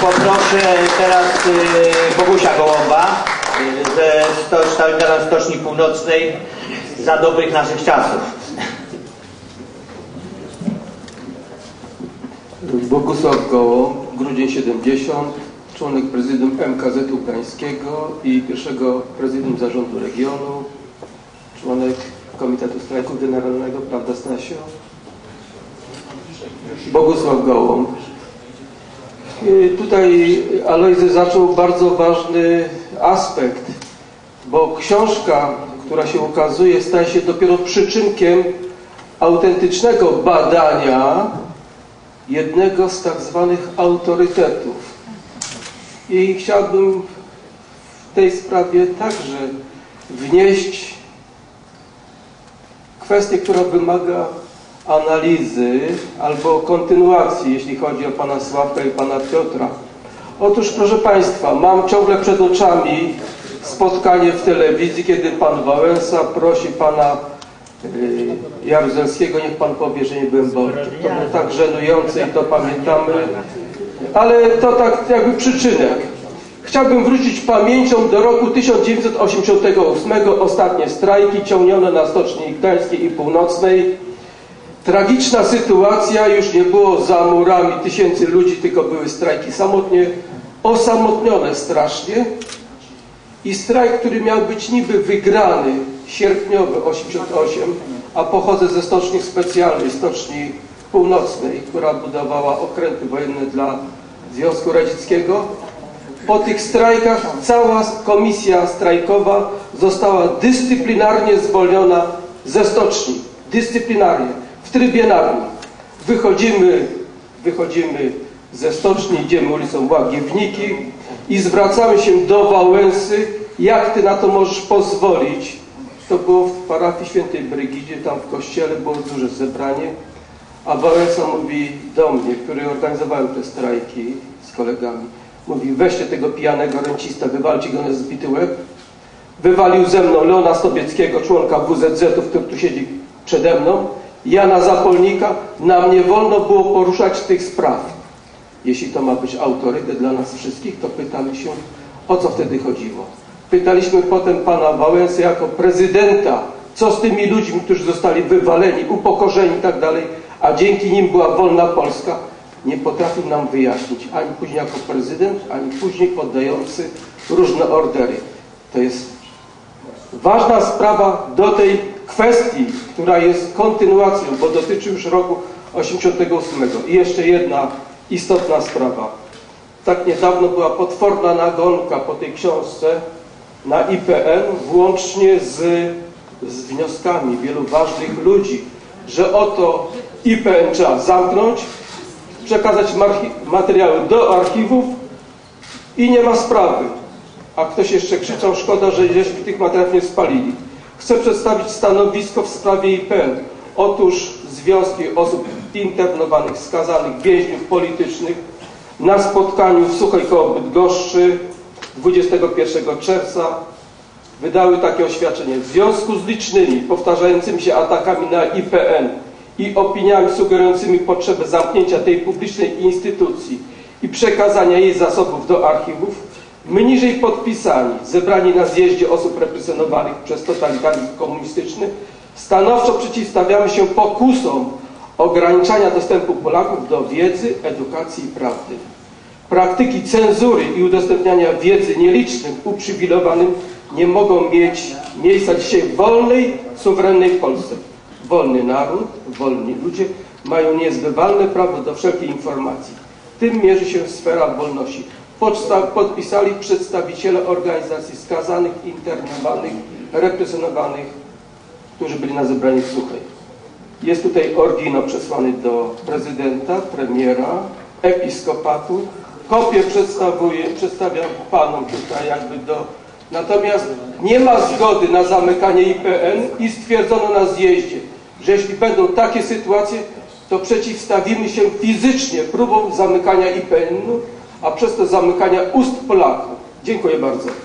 poproszę teraz y, Bogusia Gołąba ze sto, sztandarza Stoczni Północnej za dobrych naszych czasów. Bogusław Gołąb, grudzień 70, członek prezydium MKZ-u Gdańskiego i pierwszego prezydium zarządu regionu, członek Komitetu Strajku Generalnego, prawda Stasio? Bogusław Gołąb. I Tutaj Alojzy zaczął bardzo ważny aspekt, bo książka, która się ukazuje, staje się dopiero przyczynkiem autentycznego badania jednego z tak zwanych autorytetów. I chciałbym w tej sprawie także wnieść kwestię, która wymaga analizy albo kontynuacji, jeśli chodzi o pana Sławka i pana Piotra. Otóż, proszę Państwa, mam ciągle przed oczami spotkanie w telewizji, kiedy pan Wałęsa prosi pana y, Jaruzelskiego, niech pan powie, że nie byłem Borkiem. To było tak żenujące i to pamiętamy, ale to tak jakby przyczynek. Chciałbym wrócić pamięcią do roku 1988, ostatnie strajki ciągnione na Stoczni Gdańskiej i Północnej. Tragiczna sytuacja, już nie było za murami tysięcy ludzi, tylko były strajki samotnie, osamotnione strasznie. I strajk, który miał być niby wygrany, sierpniowy 88, a pochodzę ze stoczni specjalnej, stoczni północnej, która budowała okręty wojenne dla Związku Radzieckiego. Po tych strajkach cała komisja strajkowa została dyscyplinarnie zwolniona ze stoczni. Dyscyplinarnie, trybie nagłym. Wychodzimy, wychodzimy ze stoczni, idziemy ulicą Łagiewniki i zwracamy się do Wałęsy, jak ty na to możesz pozwolić. To było w parafii świętej Brygidzie, tam w kościele było duże zebranie, a Wałęsa mówi do mnie, który organizowałem te strajki z kolegami, mówi weźcie tego pijanego ręcista, wywalcie go na zbity łeb. Wywalił ze mną Leona Stobieckiego, członka WZZ-u, który tu siedzi przede mną, Jana Zapolnika. Nam nie wolno było poruszać tych spraw. Jeśli to ma być autorytet dla nas wszystkich, to pytamy się, o co wtedy chodziło. Pytaliśmy potem pana Wałęsy jako prezydenta, co z tymi ludźmi, którzy zostali wywaleni, upokorzeni i tak a dzięki nim była wolna Polska, nie potrafił nam wyjaśnić, ani później jako prezydent, ani później poddający różne ordery. To jest ważna sprawa do tej kwestii, która jest kontynuacją, bo dotyczy już roku 88. I jeszcze jedna istotna sprawa. Tak niedawno była potworna nagonka po tej książce na IPN, włącznie z, z wnioskami wielu ważnych ludzi, że oto IPN trzeba zamknąć, przekazać materiały do archiwów i nie ma sprawy. A ktoś jeszcze krzyczał, szkoda, że żeśmy tych materiałów nie spalili. Chcę przedstawić stanowisko w sprawie IPN. Otóż związki osób internowanych, skazanych, więźniów politycznych na spotkaniu w Suchej koło Bydgoszczy 21 czerwca wydały takie oświadczenie. W związku z licznymi, powtarzającymi się atakami na IPN i opiniami sugerującymi potrzebę zamknięcia tej publicznej instytucji i przekazania jej zasobów do archiwów, my niżej podpisani, zebrani na zjeździe osób represjonowanych przez totalitaryzm komunistyczny, stanowczo przeciwstawiamy się pokusom ograniczania dostępu Polaków do wiedzy, edukacji i prawdy. Praktyki cenzury i udostępniania wiedzy nielicznym, uprzywilejowanym nie mogą mieć miejsca dzisiaj w wolnej, suwerennej Polsce. Wolny naród, wolni ludzie mają niezbywalne prawo do wszelkiej informacji. Tym mierzy się sfera wolności. Podpisali przedstawiciele organizacji skazanych, internowanych, represjonowanych, którzy byli na zebraniu w Suchej. Jest tutaj oryginał przesłany do prezydenta, premiera, episkopatu. Kopię przedstawię, przedstawiam panom tutaj jakby do... Natomiast nie ma zgody na zamykanie IPN i stwierdzono na zjeździe, że jeśli będą takie sytuacje, to przeciwstawimy się fizycznie próbom zamykania IPN-u, a przez to zamykania ust Polaków. Dziękuję bardzo.